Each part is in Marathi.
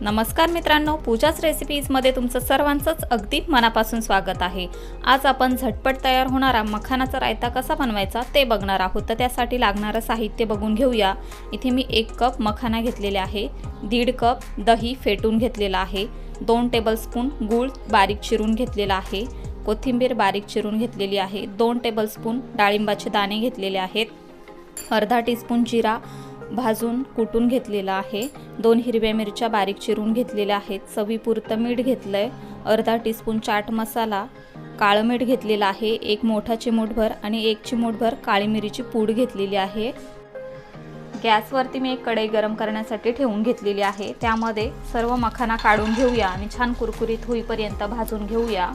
नमस्कार मित्रांनो पूजाच रेसिपीजमध्ये तुमचं सर्वांचंच अगदी मनापासून स्वागत आहे. आज आपण झटपट तयार होणारा मखानाचा रायता कसा बनवायचा ते बघणार आहोत. तर त्यासाठी लागणारं साहित्य बघून घेऊया. इथे मी एक कप मखाना घेतलेले आहे. दीड कप दही फेटून घेतलेला आहे. दोन टेबलस्पून गूळ बारीक चिरून घेतलेला आहे. कोथिंबीर बारीक चिरून घेतलेली आहे. दोन टेबलस्पून डाळिंबाचे दाणे घेतलेले आहेत. अर्धा टीस्पून जिरा भाजून कुटून घेतलेला आहे. दोन हिरव्या मिरच्या बारीक चिरून घेतलेल्या आहेत. चवीपुरतं मीठ घेतलं आहे अर्धा टीस्पून चाट मसाला काळं मीठ घेतलेलं आहे. एक मोठा चिमूटभर आणि एक चिमूटभर काळी मिरीची पूड घेतलेली आहे. गॅसवरती मी एक कढई गरम करण्यासाठी ठेवून घेतलेली आहे. त्यामध्ये सर्व मखाना काढून घेऊया आणि छान कुरकुरीत होईपर्यंत भाजून घेऊया.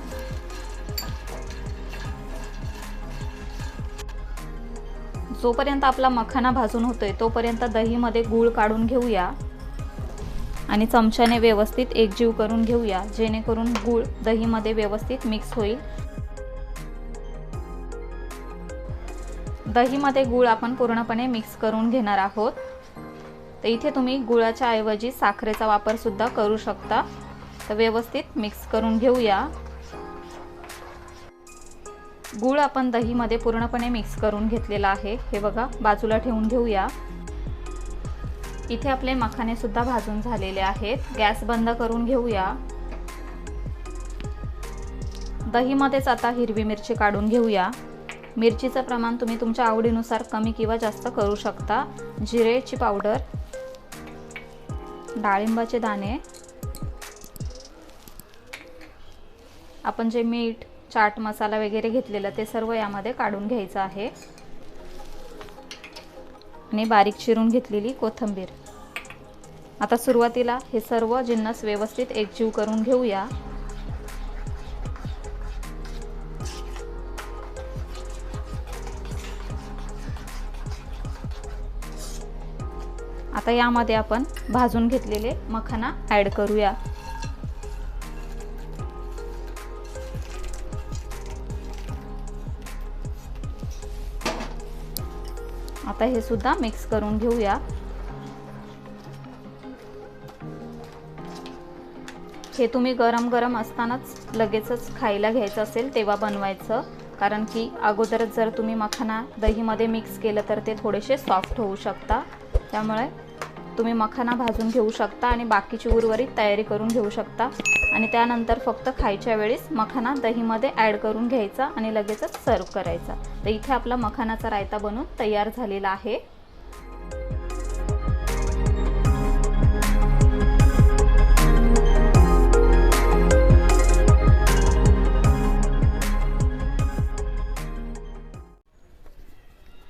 जोपर्यंत आपला मखाना भाजून होतोय तोपर्यंत दहीमध्ये गूळ काढून घेऊया. आणि चमच्याने व्यवस्थित एकजीव करून घेऊया. जेणेकरून गूळ दहीमध्ये व्यवस्थित मिक्स होईल. दहीमध्ये गूळ आपण पूर्णपणे मिक्स करून घेणार आहोत. तर इथे तुम्ही गुळाच्या ऐवजी साखरेचा वापरसुद्धा करू शकता. तर व्यवस्थित मिक्स करून घेऊया. गूळ आपण दहीमध्ये पूर्णपणे मिक्स करून घेतलेला आहे. हे बघा बाजूला ठेवून घेऊया. इथे आपले मखानेसुद्धा भाजून झालेले आहेत. गॅस बंद करून घेऊया. दहीमध्येच आता हिरवी मिरची काढून घेऊया. मिरचीचं प्रमाण तुम्ही तुमच्या आवडीनुसार कमी किंवा जास्त करू शकता. जिरेची पावडर डाळिंबाचे दाणे आपण जे मीठ चाट मसाला वगैरे घेतलेला ते सर्व यामध्ये काढून घ्यायचं आहे. आणि बारीक चिरून घेतलेली कोथिंबीर. आता सुरुवातीला हे सर्व जिन्नस व्यवस्थित एकजीव करून घेऊया. आता यामध्ये आपण भाजून घेतलेले मखाना ॲड करूया. आता हे सुद्धा मिक्स करून घेऊया. हे तुम्ही गरम गरम असतानाच लगेचच खायला घ्यायचं असेल तेव्हा बनवायचं. कारण की अगोदरच जर तुम्ही मखाना दहीमध्ये मिक्स केलं तर ते थोडेसे सॉफ्ट होऊ शकता. त्यामुळे तुम्ही मखाना भाजून घेऊ शकता आणि बाकीची उर्वरित तयारी करून घेऊ शकता. आणि त्यानंतर फक्त खायच्या वेळेस मखाना दहीमध्ये ॲड करून घ्यायचा आणि लगेचच सर्व करायचा. तर इथे आपला मखानाचा रायता बनून तयार झालेला आहे.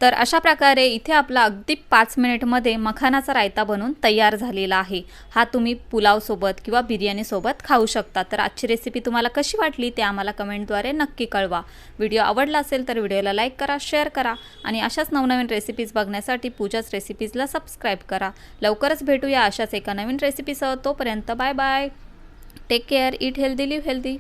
तर अशा प्रकारे इथे आपला अगदी पाच मिनिटमध्ये मखानाचा रायता बनून तयार झालेला आहे. हा तुम्ही पुलावसोबत किंवा बिर्याणीसोबत खाऊ शकता. तर आजची रेसिपी तुम्हाला कशी वाटली ते आम्हाला कमेंटद्वारे नक्की कळवा. व्हिडिओ आवडला असेल तर व्हिडिओला लाईक करा शेअर करा आणि अशाच नवनवीन रेसिपीज बघण्यासाठी पूजाच रेसिपीजला सबस्क्राईब करा. लवकरच भेटूया अशाच एका नवीन रेसिपीसह तोपर्यंत bye bye take care eat healthy live healthy